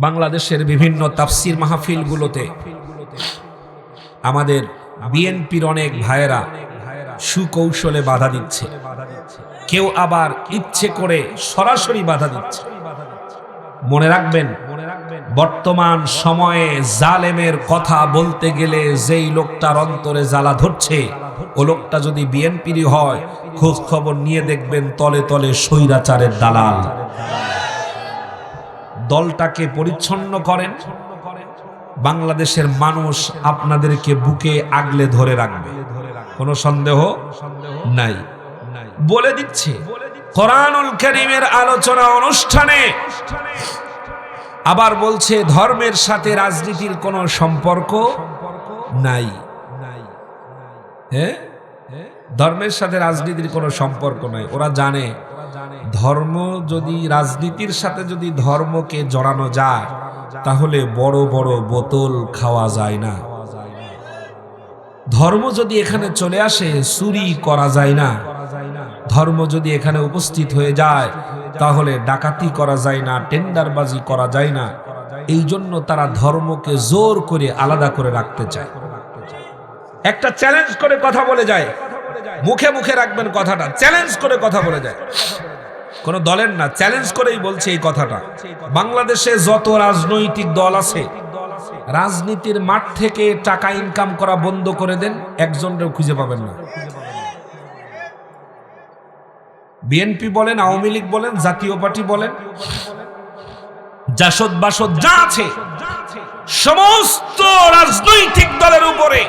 বাংলাদেশের বিভিন্ন তাফসির মাহফিলগুলোতে আমাদের বিএনপির অনেক ভাইয়েরা সুকৌশলে বাধা দিচ্ছে। কেউ আবার ইচ্ছে করে সরাসরি বাধা দিচ্ছে। মনে রাখবেন, বর্তমান সময়ে জালেমের কথা বলতে গেলে যেই লোকটার অন্তরে জ্বালা ধরছে, ও লোকটা যদি বিএনপিরই হয়, খোঁজ খবর নিয়ে দেখবেন তলে তলে স্বৈরাচারের দালাল। দলটাকে পরিচ্ছন্ন করেন। বাংলাদেশের মানুষ আপনাদেরকে বুকে আগলে ধরে রাখবে। কোনো সন্দেহ নাই। বলে দিচ্ছে, কোরআনুল করিমের আলোচনা অনুষ্ঠানে আবার বলছে, ধর্মের সাথে রাজনীতির কোনো সম্পর্ক নাই। হ্যাঁ? ধর্মের সাথে রাজনীতির কোনো সম্পর্ক নাই। ওরা জানে ধর্ম যদি রাজনীতির সাথে যদি ধর্মকে জড়ানো যায়, তাহলে বড় বড় বোতল খাওয়া যায় না। ধর্ম যদি এখানে চলে আসে, চুরি করা যায় না। ধর্ম যদি এখানে উপস্থিত হয়ে যায়, তাহলে ডাকাতি করা যায় না, টেন্ডারবাজি করা যায় না। এই জন্য তারা ধর্মকে জোর করে আলাদা করে রাখতে চায়। একটা চ্যালেঞ্জ করে কথা বলে যায়। মুখে মুখে রাখবেন কথাটা চ্যালেঞ্জ করে কথা বলে যায়। কোন দলের না চ্যালেঞ্জ করেই বলছে এই কথাটা। বাংলাদেশে যত রাজনৈতিক দল আছে, রাজনীতির মাঠ থেকে টাকা ইনকাম করা বন্ধ করে দেন, একজনকেও খুঁজে পাবেন না। বিএনপি বলেন, আওয়ামী লীগ বলেন, জাতীয় পার্টি বলেন, জাসদ বাসদ যা আছে, সমস্ত রাজনৈতিক দলের উপরে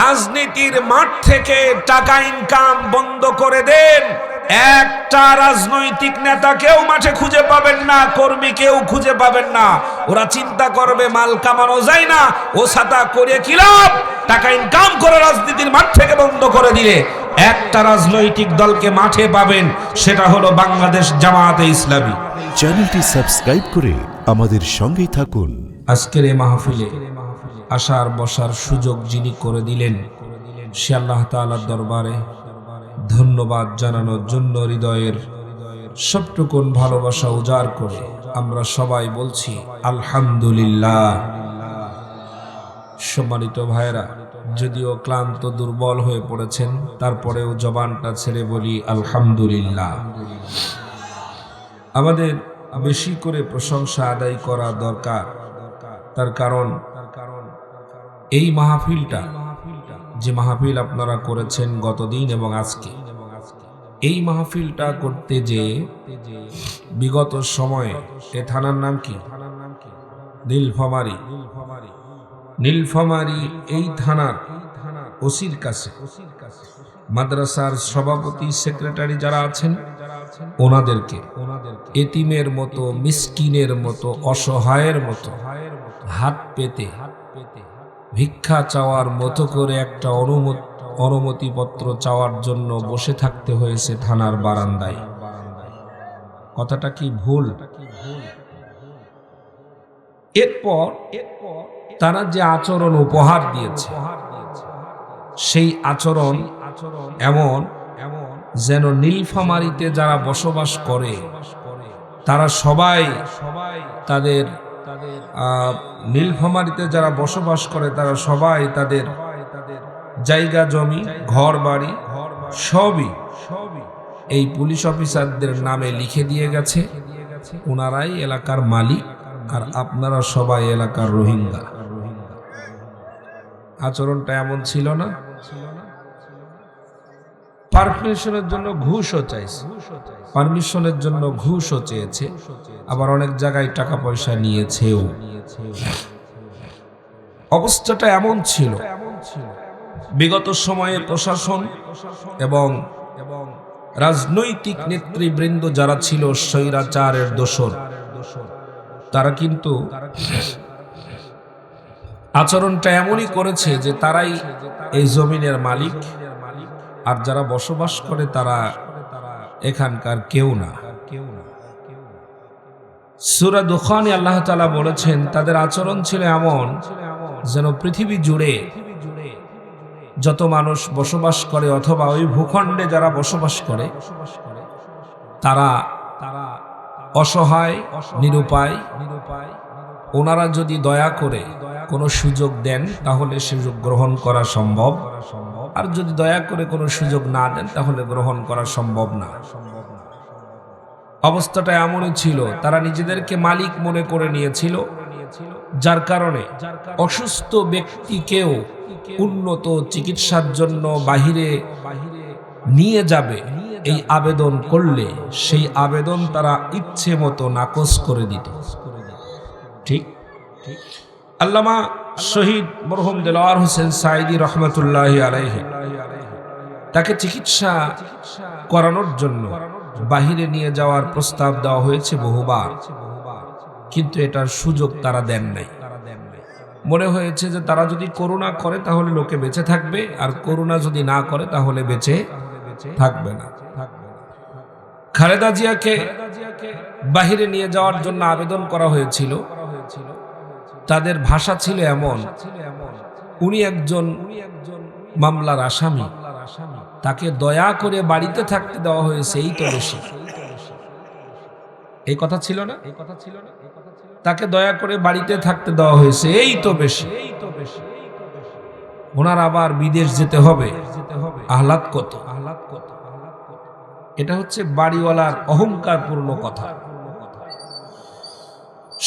রাজনীতির মাঠ থেকে টাকা ইনকাম বন্ধ করে দেন। একটা রাজনৈতিক নেতা কেউ মাঠে খুঁজে পাবেন না কর্মী কেউ খুঁজে পাবেন না। ওরা চিন্তা করবে মাল কামানো যায় না ও ছাতা করে কি লাভ? টাকা ইনকাম করে রাজনীতির মাঠ থেকে বন্ধ করে দিলে। একটা রাজনৈতিক দলকে মাঠে পাবেন সেটা হলো বাংলাদেশ জামায়াতে ইসলামী। চ্যানেলটি সাবস্ক্রাইব করে আমাদের সঙ্গেই থাকুন। আজকের এই মাহফিলে আসার বসার সুযোগ যিনি করে দিলেন সে আল্লাহ তাআলার দরবারে ধন্যবাদ জানানোর জন্য হৃদয়ের সবটুকুন ভালোবাসা উজাড় করে আমরা সবাই বলছি, আলহামদুলিল্লাহ। সম্মানিত ভাইরা যদিও ক্লান্ত দুর্বল হয়ে পড়েছেন, তারপরেও জবানটা ছেড়ে বলি, আলহামদুলিল্লাহ। আমাদের বেশি করে প্রশংসা আদায় করা দরকার, তার কারণ এই মাহফিলটা যে মাহফিল আপনারা করেছেন গতদিন এবং আজকে। এই মাহফিলটা করতে যে বিগত সময়ে এ থানার নাম কি? নীলফামারি। নীলফামারি এই থানার ওসির কাছে। মাদ্রাসার সভাপতি, সেক্রেটারি যারা আছেন, ওনাদেরকে এতিমের মতো, মিসকিনের মতো, অসহায়ের মতো হাত পেতে ভিক্ষা চাওয়ার মতো করে একটা অনুমতি অনুমতিপত্র চাওয়ার জন্য বসে থাকতে হয়েছে থানার বারান্দায়। কথাটা কি ভুল? এরপর তারা যে আচরণ উপহার দিয়েছে, সেই আচরণ এমন যেন নীলফামারিতে যারা বসবাস করে, তারা সবাই তাদের নীলফামারিতে যারা বসবাস করে, তারা সবাই তাদের জায়গা, জমি, ঘর, বাড়ি সবই এই পুলিশ অফিসারদের নামে লিখে দিয়ে গেছে। ওনারাই এলাকার মালিক আর আপনারা সবাই এলাকার রোহিঙ্গা। আচরণটা এমন ছিল না। পারমিশনের জন্য ঘুষও চাইছে। পারমিশনের জন্য ঘুষও চেয়েছে। আবার অনেক জায়গায় টাকা পয়সা নিয়েছেও। অবস্থাটা এমন ছিল। বিগত সময়ে প্রশাসন এবং রাজনৈতিক নেতৃবৃন্দ যারা ছিল স্বৈরাচারের দোসর তারা কিন্তু আচরণটা এমনই করেছে যে তারাই এই জমিনের মালিক, আর যারা বসবাস করে তারা এখানকার কেউ না। সুরা দুখানে আল্লাহ তালা বলেছেন, তাদের আচরণ ছিল এমন যেন পৃথিবী জুড়ে যত মানুষ বসবাস করে অথবা ওই ভূখণ্ডে যারা বসবাস করে তারা তারা অসহায়, নিরুপায়, ওনারা যদি দয়া করে কোনো সুযোগ দেন, তাহলে সুযোগ গ্রহণ করা সম্ভব। আর যদি দয়া করে কোনো সুযোগ না দেন, তাহলে গ্রহণ করা সম্ভব না। অবস্থাটা এমনই ছিল, তারা নিজেদেরকে মালিক মনে করে নিয়েছিল, যার কারণে অসুস্থ ব্যক্তিকেও উন্নত চিকিৎসার জন্য বাহিরে নিয়ে যাবে এই আবেদন করলে, সেই আবেদন তারা ইচ্ছে মতো নাকচ করে দিত। ঠিক? আল্লামা শহীদ মরহুম দেলোয়ার হোসেন সাইদি রহমতুল্লাহ আলাইহি। তাকে চিকিৎসা করানোর জন্য বাহিরে নিয়ে যাওয়ার প্রস্তাব দেওয়া হয়েছে বহুবার। কিন্তু এটার সুযোগ তারা দেন নাই। মনে হয়েছে যে তারা যদি করোনা করে তাহলে লোকে বেঁচে থাকবে, আর করোনা যদি না করে তাহলে বেঁচে থাকবে না। খালেদা জিয়াকে বাহিরে নিয়ে যাওয়ার জন্য আবেদন করা হয়েছিল। তাদের ভাষা ছিল এমন, উনি একজন মামলার আসামি। তাকে দয়া করে বাড়িতে থাকতে দেওয়া হয়েছে, এই তো বেশি। এই কথা ছিল না? এই কথা ছিল না তাকে দয়া করে বাড়িতে থাকতে দেওয়া হয়েছে, এই তো বেশি। এই তো বেশি ওনার আবার বিদেশ যেতে হবে। আহ্লাদ কত? আহ্লাদ কত এটা হচ্ছে বাড়িওয়ালার অহংকারপূর্ণ কথা।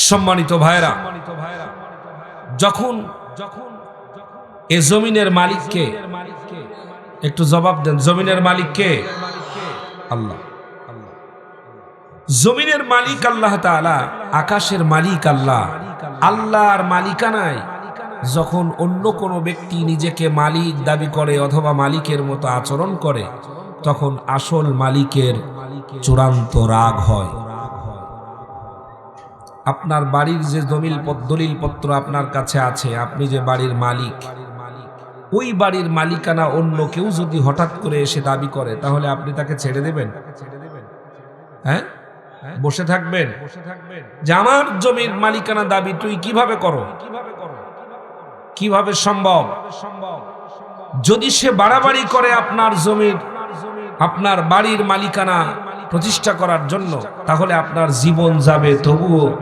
সম্মানিত ভাইরা যখন যখন এ জমিনের মালিককে একটু জবাব দেন, জমিনের মালিককে আল্লাহ। জমিনের মালিক আল্লাহ তাআলা, আকাশের মালিক আল্লাহ। আল্লাহর মালিকানায় যখন অন্য কোনো ব্যক্তি নিজেকে মালিক দাবি করে অথবা মালিকের মতো আচরণ করে, তখন আসল মালিকের চূড়ান্ত রাগ হয়। আপনার বাড়ির যে দলিল দলিল পত্র আপনার কাছে আছে, আপনি যে বাড়ির মালিক ওই বাড়ির মালিকানা অন্য কেউ যদি হঠাৎ করে এসে দাবি করে, তাহলে আপনি তাকে ছেড়ে দেবেন? হ্যাঁ? বসে থাকবেন? যে আমার জমির মালিকানা দাবি তুই কীভাবে করো? কীভাবে সম্ভব? যদি সে বাড়াবাড়ি করে আপনার জমির, আপনার বাড়ির মালিকানা প্রতিষ্ঠা করার জন্য, তাহলে আপনার জীবন যাবে তবুও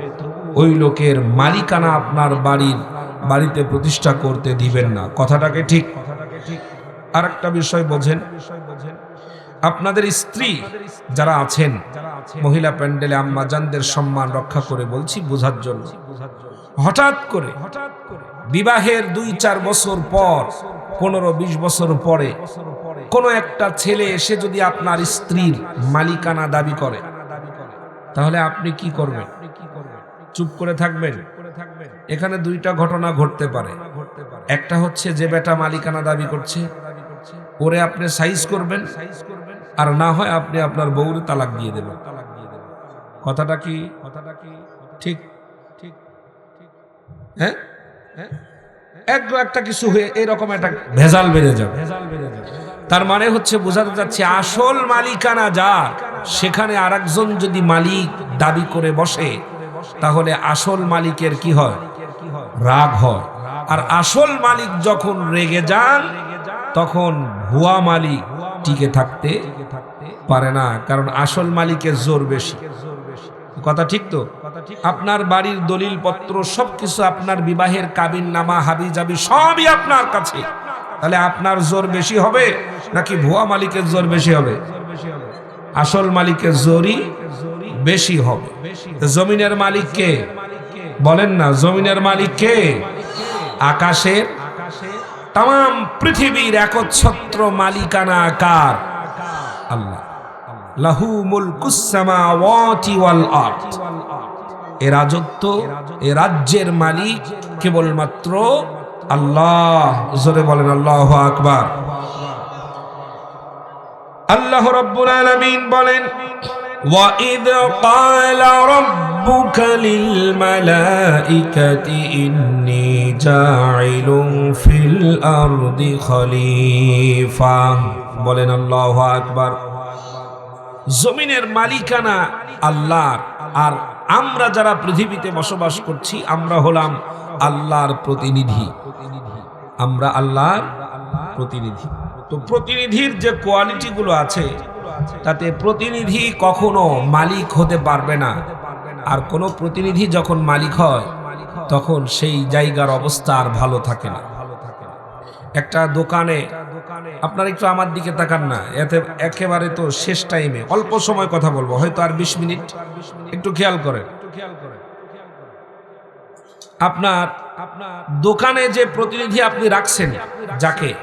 ওই লোকের মালিকানা আপনার বাড়ির বাড়িতে প্রতিষ্ঠা করতে দিবেন না। কথাটাকে ঠিক। আর একটা বিষয় বোঝেন। আপনাদের স্ত্রী যারা আছেন, মহিলা প্যান্ডেলে আম্মাজানদের সম্মান রক্ষা করে বলছি বোঝার জন্য। হঠাৎ করে হঠাৎ করে বিবাহের দুই চার বছর পর, পনেরো বিশ বছর পরে কোনো একটা ছেলে এসে যদি আপনার স্ত্রীর মালিকানা দাবি করে, তাহলে আপনি কি করবেন? চুপ করে থাকবেন? এখানে দুইটা ঘটনা ঘটতে পারে। একটা হচ্ছে যে বেটা মালিকানা দাবি করছে, ওরে আপনি সাইজ করবেন, আর না হয় আপনি আপনার বউরে তালাক দিয়ে দেবেন। কথাটা কি? কথাটা কি ঠিক? ঠিক হ্যাঁ? এক একটা কিছু হয়ে এরকম একটা ভেজাল বেড়ে যাবে। তার মানে হচ্ছে বোঝাতে যাচ্ছে আসল মালিকানা যা, সেখানে আরেকজন যদি মালিক দাবি করে বসে, তাহলে আসল মালিকের কি হয়? রাগ হয়। আর আসল মালিক যখন রেগে যান, তখন ভুয়া মালিক টিকে থাকতে পারে না, কারণ আসল মালিকের জোর বেশি। কথা ঠিক তো? আপনার বাড়ির দলিল পত্র সবকিছু আপনার বিবাহের কাবিন নামা, হাবি জাবি সবই আপনার কাছে। তাহলে আপনার জোর বেশি হবে, নাকি ভুয়া মালিকের জোর বেশি হবে? আসল মালিকের জোরই বেশি হবে। জমিনের মালিককে বলেন না, জমিনের মালিক কে? আকাশের তাম, পৃথিবীর একচ্ছত্র মালিকানা কার? আল্লাহ। লাহু মুলকুস সামাওয়াতি ওয়াল আরদ। এ রাজত্ব, এ রাজ্যের মালিক কেবলমাত্র আল্লাহ। জোরে বলেন, আল্লাহ আকবার। আল্লাহ রব্বুল আলামিন বলেন وَإِذْ قَالَ رَبُّكَ لِلْمَلَائِكَةِ إِنِّي جَاعِلٌ فِي الْأَرْضِ خَلِيفَةً বলেন আল্লাহু আকবার জমিনের মালিকানা আল্লাহর আর আমরা যারা পৃথিবীতে বসবাস করছি আমরা হলাম আল্লাহর প্রতিনিধি আমরা আল্লাহর প্রতিনিধি তো প্রতিনিধির যে কোয়ালিটিগুলো আছে তাতে প্রতিনিধি কখনো মালিক হতে পারবে না। আর কোনো প্রতিনিধি যখন মালিক হয়, তখন সেই জায়গার অবস্থা আর ভালো থাকে না। একটা দোকানে, আপনার একটু আমার দিকে তাকান না, এতে একেবারে তো শেষ টাইমে, অল্প সময় কথা বলব, হয়তো আর বিশ মিনিট। একটু খেয়াল করেন। আপনার আপনার দোকানে যে প্রতিনিধি আপনি রাখছেন, যাকে?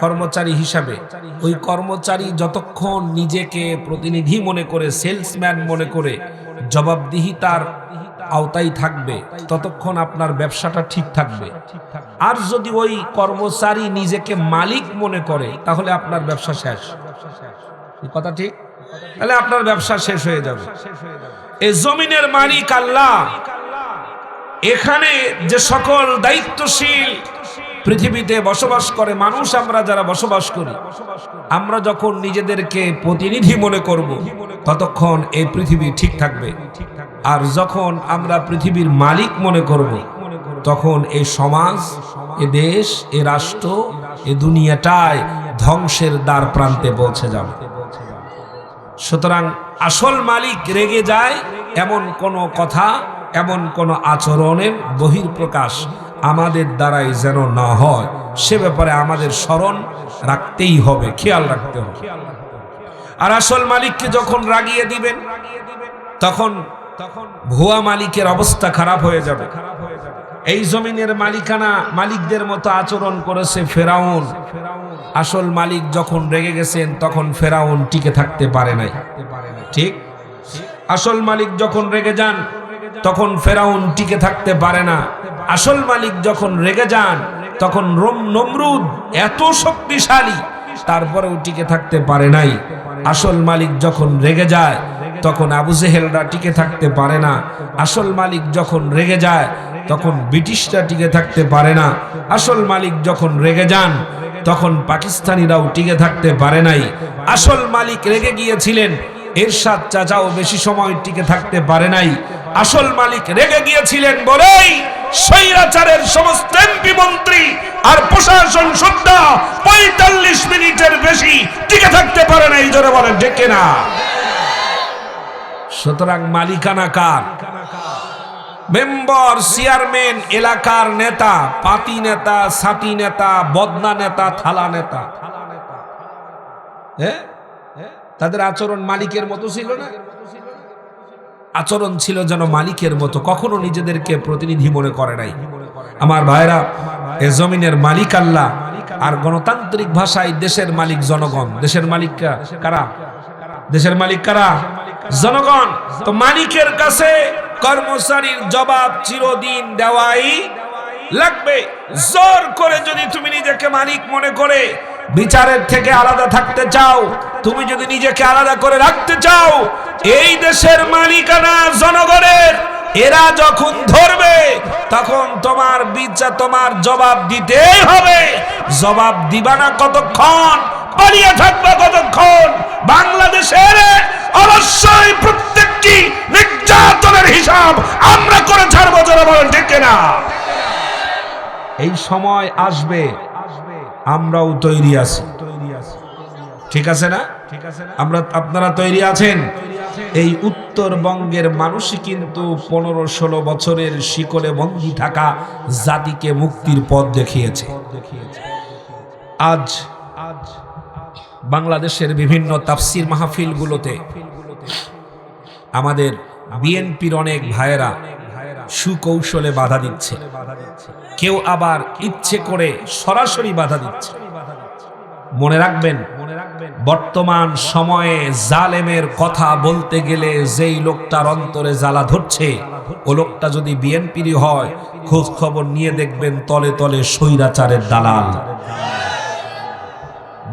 কর্মচারী হিসাবে। ওই কর্মচারী যতক্ষণ নিজেকে প্রতিনিধি মনে করে, সেলসম্যান মনে করে, জবাবদিহিতার আওতায় থাকবে, ততক্ষণ আপনার ব্যবসাটা ঠিক থাকবে। আর যদি ওই কর্মচারী নিজেকে মালিক মনে করে, তাহলে আপনার ব্যবসা শেষ। কথা ঠিক? তাহলে আপনার ব্যবসা শেষ হয়ে যাবে। এই জমিনের মালিক আল্লাহ। এখানে যে সকল দায়িত্বশীল পৃথিবীতে বসবাস করে মানুষ আমরা যারা বসবাস করি, আমরা যখন নিজেদেরকে প্রতিনিধি মনে করব, ততক্ষণ এই পৃথিবী ঠিক থাকবে। আর যখন আমরা পৃথিবীর মালিক মনে করব, তখন এই সমাজ, এ দেশ, এ রাষ্ট্র, এ দুনিয়াটায় ধ্বংসের দ্বার প্রান্তে পৌঁছে যাবে। সুতরাং আসল মালিক রেগে যায় এমন কোনো কথা এমন কোনো আচরণের বহির্প্রকাশ আমাদের দ্বারাই যেন না হয়। সে ব্যাপারে আমাদের স্মরণ রাখতেই হবে, খেয়াল রাখতে হবে। আর আসল মালিককে যখন রাগিয়ে দিবেন তখন তখন ভুয়া মালিকের অবস্থা খারাপ হয়ে যাবে। এই জমিনের মালিকানা মালিকদের মতো আচরণ করেছে ফেরাউন। আসল মালিক যখন রেগে গেছেন, তখন ফেরাউন টিকে থাকতে পারে নাই। ঠিক? আসল মালিক যখন রেগে যান তখন ফেরাউন টিকে থাকতে পারে না। আসল মালিক যখন রেগে যান, তখন রোম নমরুদ এত শক্তিশালী, তারপরেও টিকে থাকতে পারে নাই। আসল মালিক যখন রেগে যায়, তখন আবু জেহেলরা টিকে থাকতে পারে না। আসল মালিক যখন রেগে যায়, তখন ব্রিটিশরা টিকে থাকতে পারে না। আসল মালিক যখন রেগে যান, তখন পাকিস্তানিরাও টিকে থাকতে পারে নাই। আসল মালিক রেগে গিয়েছিলেন এরশাদ চাচাও বেশি সময় টিকে থাকতে পারে নাই। আসল মালিক রেগে গিয়েছিলেন বলেই স্বৈরাচারের সমস্ত এমপি মন্ত্রী আর প্রশাসন সুদ্ধা পঁয়তাল্লিশ মিনিটের বেশি টিকে থাকতে পারে নাই, জোরে বলেন ডেকে না সুতরাং মালিকানা কার? মেম্বার, চেয়ারম্যান, এলাকার নেতা, পাতি নেতা সাতি নেতা, বদনা নেতা, থালা নেতা। হ্যাঁ? তাদের আচরণ মালিকের মতো ছিল না। আচরণ ছিল যেন মালিকের মতো। কখনো নিজেদেরকে প্রতিনিধি মনে করে নাই। আমার ভাইরা এ জমিনের মালিক আল্লাহ আর গণতান্ত্রিক ভাষায় দেশের মালিক জনগণ। দেশের মালিক কারা? দেশের মালিক কারা? জনগণ। তো মালিকের কাছে কর্মচারীর জবাব চিরদিন দেওয়াই লাগবে। জোর করে যদি তুমি নিজেকে মালিক মনে করে বিচারের থেকে আলাদা থাকতে চাও, তুমি যদি নিজেকে আলাদা করে রাখতে চাও, এই দেশের মালিকানা জনগণের, এরা যখন ধরবে, তখন তোমার বিচার তোমার জবাব দিতেই হবে। জবাব দিবা না কতক্ষণ, পালিয়ে থাকবে কতক্ষণ, বাংলাদেশের অবশ্যই প্রত্যেকটি নির্যাতনের হিসাব আমরা করে ছাড়বো যারা বলেন ঠিক না এই সময় আসবে আমরাও তৈরি আছি। ঠিক আছে না? ঠিক আছে আমরা, আপনারা তৈরি আছেন? এই উত্তরবঙ্গের মানুষই কিন্তু পনেরো ষোলো বছরের শিকলে বন্দী থাকা জাতিকে মুক্তির পথ দেখিয়েছে। আজ আজ বাংলাদেশের বিভিন্ন তাফসির মাহফিলগুলোতে আমাদের বিএনপির অনেক ভাইয়েরা সুকৌশলে বাধা দিচ্ছে। কেউ আবার ইচ্ছে করে সরাসরি বাধা দিচ্ছে। মনে রাখবেন, বর্তমান সময়ে জালেমের কথা বলতে গেলে যেই লোকটার অন্তরে জ্বালা ধরছে, ও লোকটা যদি বিএনপিরই হয় খোঁজ খবর নিয়ে দেখবেন তলে তলে স্বৈরাচারের দালাল।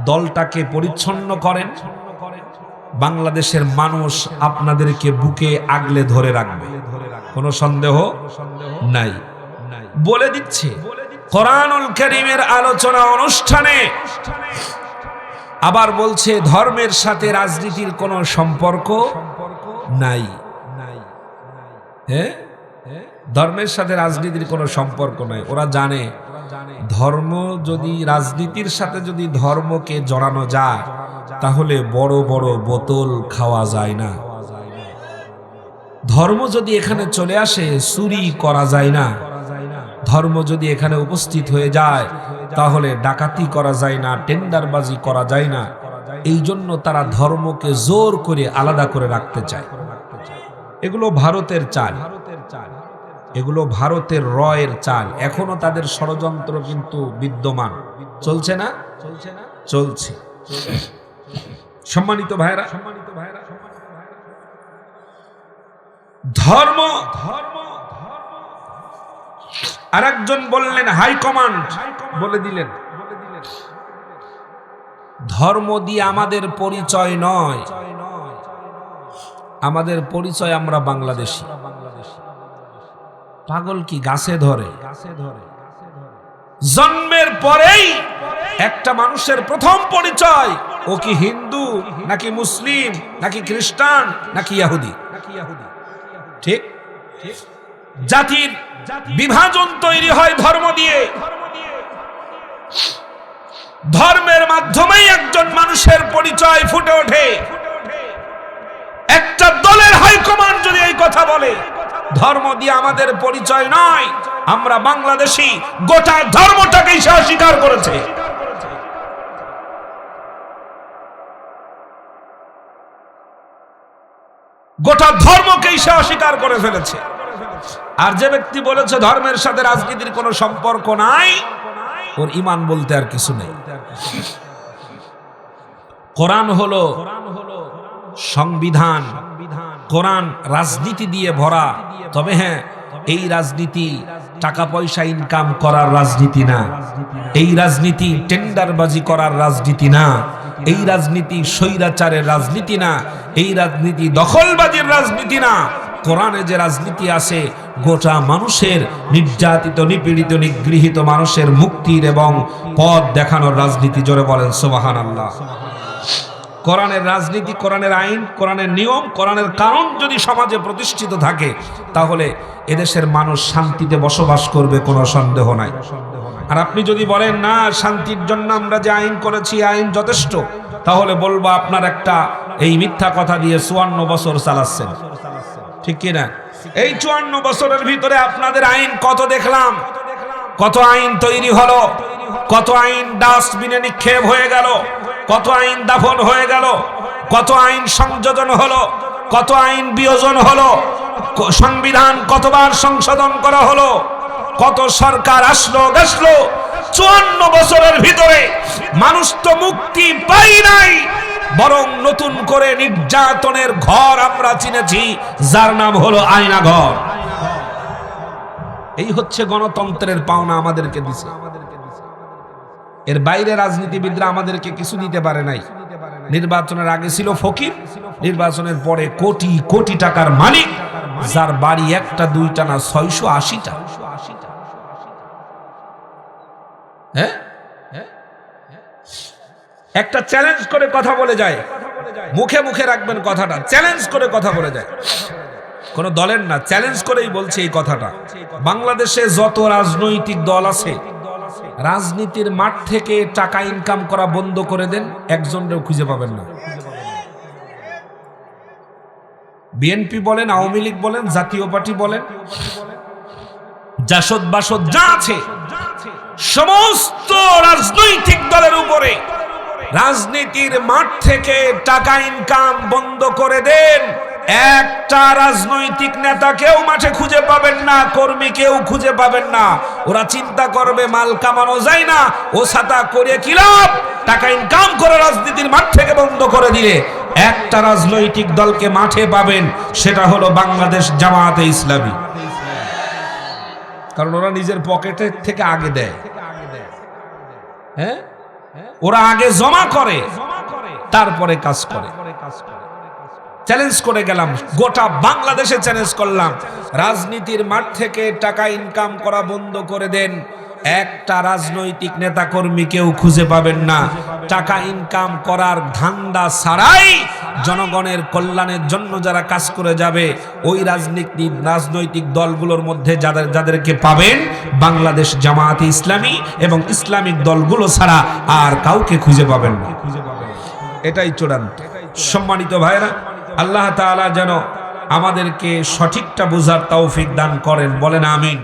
দলটাকে পরিচ্ছন্ন করেন। বাংলাদেশের মানুষ আপনাদেরকে বুকে আগলে ধরে রাখবে। কোনো সন্দেহ নাই। বলে দিচ্ছে, কোরআনুল করিমের আলোচনা অনুষ্ঠানে আবার বলছে, ধর্মের সাথে রাজনীতির কোনো সম্পর্ক নাই। হ্যাঁ? ধর্মের সাথে রাজনীতির কোনো সম্পর্ক নাই। ওরা জানে, ধর্ম যদি, রাজনীতির সাথে যদি ধর্মকে জড়ানো যায়, তাহলে বড় বড় বোতল খাওয়া যায় না। ধর্ম যদি এখানে চলে আসে, চুরি করা যায় না। ধর্ম যদি এখানে উপস্থিত হয়ে যায়, তাহলে ডাকাতি করা যায় না, টেন্ডারবাজি করা যায় না। এই জন্য তারা ধর্মকে জোর করে আলাদা করে রাখতে চায়। এগুলো ভারতের চাল। এগুলো ভারতের রয়ের চাল। এখনও তাদের ষড়যন্ত্র কিন্তু বিদ্যমান। চলছে না? চলছে। না চলছে সম্মানিত ভাইরা সম্মানিত ভাইরা ধর্ম। ধর্ম আর একজন বললেন হাই কমান্ড বলে দিলেন। ধর্ম দিয়ে আমাদের পরিচয় নয়। আমাদের পরিচয় আমরা বাংলাদেশি। পাগল কি গাছে ধরে? জন্মের পরেই একটা মানুষের প্রথম পরিচয়, ও কি হিন্দু, নাকি মুসলিম, নাকি খ্রিস্টান, নাকি ইয়াহুদি? ঠিক? জাতির বিভাজন তৈরি হয় ধর্ম দিয়ে। ধর্মের মাধ্যমেই একজন মানুষের পরিচয় ফুটে ওঠে। একটা দলের হাইকমান্ড যদি এই কথা বলে, ধর্ম দিয়ে আমাদের পরিচয় নয়, আমরা বাংলাদেশি, গোটা ধর্মটাকেই সে অস্বীকার করেছে। গোটা ধর্মকেই সে অস্বীকার করে ফেলেছে। আর যে ব্যক্তি বলেছে ধর্মের সাথে রাজনীতির কোনো সম্পর্ক নাই, ওর ইমান বলতে আর কিছু নেই। কোরআন হলো সংবিধান। কোরআন রাজনীতি দিয়ে ভরা। তবে হ্যাঁ এই রাজনীতি টাকা পয়সা ইনকাম করার রাজনীতি না। এই রাজনীতি টেন্ডারবাজি করার রাজনীতি না। এই রাজনীতি স্বৈরাচারের রাজনীতি না, এই রাজনীতি দখলবাজির রাজনীতি না। কোরআনে যে রাজনীতি আছে, গোটা মানুষের নির্যাতিত, নিপীড়িত, নিগৃহীত মানুষের মুক্তির এবং পথ দেখানোর রাজনীতি জোরে বলেন সোবাহান আল্লাহ কোরআনের রাজনীতি, কোরআনের আইন, কোরআনের নিয়ম, কোরআনের কারণ যদি সমাজে প্রতিষ্ঠিত থাকে, তাহলে এদেশের মানুষ শান্তিতে বসবাস করবে কোনো সন্দেহ নাই। আর আপনি যদি বলেন, না, শান্তির জন্য আমরা যে আইন করেছি, আইন যথেষ্ট, তাহলে বলব আপনার একটা এই মিথ্যা কথা দিয়ে চুয়ান্ন বছর চালাচ্ছেন। ঠিক কিনা? এই চুয়ান্ন বছরের ভিতরে আপনাদের আইন কত দেখলাম? কত আইন তৈরি হলো? কত আইন ডাস্টবিনে নিক্ষেপ হয়ে গেল? কত আইন দাফন হয়ে গেল? কত আইন সংযোজন হলো? কত আইন বিয়োজন হলো? সংবিধান কতবার সংশোধন করা হলো? কত সরকার আসলো গেছলো চুয়ান্ন বছরের ভিতরে মানুষ তো মুক্তি পাই নাই। বরং নতুন করে নির্যাতনের ঘর আমরা চিনেছি, যার নাম হলো আয়না ঘর এই হচ্ছে গণতন্ত্রের পাওনা আমাদেরকে দিছে। এর বাইরে রাজনীতিবিদরা আমাদেরকে কিছু দিতে পারে নাই। নির্বাচনের আগে ছিল ফকির, নির্বাচনের পরে কোটি কোটি টাকার মালিক, যার বাড়ি একটা, দুইটা না ছয়শো আশিটা। হ্যাঁ? একটা চ্যালেঞ্জ করে কথা বলে যায়। মুখে মুখে রাখবেন কথাটা। চ্যালেঞ্জ করে কথা বলে যায়। কোন দলের না চ্যালেঞ্জ করেই বলছে এই কথাটা। বাংলাদেশে যত রাজনৈতিক দল আছে, রাজনীতির মাঠ থেকে টাকা ইনকাম করা বন্ধ করে দেন, একজনকেও খুঁজে পাবেন না। বিএনপি বলেন, আওয়ামী লীগ বলেন, জাতীয় পার্টি বলেন, জাসদ বাসদ যা আছে সমস্ত রাজনৈতিক দলের উপরে রাজনীতির মাঠ থেকে টাকা ইনকাম বন্ধ করে দেন। একটা রাজনৈতিক নেতা কেউ মাঠে খুঁজে পাবেন না, কর্মী কেউ খুঁজে পাবেন না। ওরা চিন্তা করবে, মাল কামানো যায় না, ও সাতা করে কি লাভ? টাকা ইনকাম করে রাজনীতির মাঠ থেকে বন্ধ করে দিলে একটা রাজনৈতিক দলকে মাঠে পাবেন, সেটা হলো বাংলাদেশ জামায়াতে ইসলামী। কারণ ওরা নিজের পকেটের থেকে আগে দেয়। হ্যাঁ? ওরা আগে জমা করে, তারপরে কাজ করে। চ্যালেঞ্জ করে গেলাম। গোটা বাংলাদেশে চ্যালেঞ্জ করলাম। রাজনীতির মাঠ থেকে টাকা ইনকাম করা বন্ধ করে দেন। একটা রাজনৈতিক নেতা কর্মী কেউ খুঁজে পাবেন না। টাকা ইনকাম করার ধান্দা ছাড়াই জনগণের কল্যাণের জন্য যারা কাজ করে যাবে, ওই রাজনীতি রাজনৈতিক দলগুলোর মধ্যে যাদের, যাদেরকে পাবেন বাংলাদেশ জামায়াতে ইসলামী এবং ইসলামিক দলগুলো ছাড়া আর কাউকে খুঁজে পাবেন না। এটাই চূড়ান্ত। সম্মানিত ভাইরা আল্লাহ তাআলা যেন আমাদেরকে সঠিকটা বোঝার তৌফিক দান করেন। বলেন আমিন।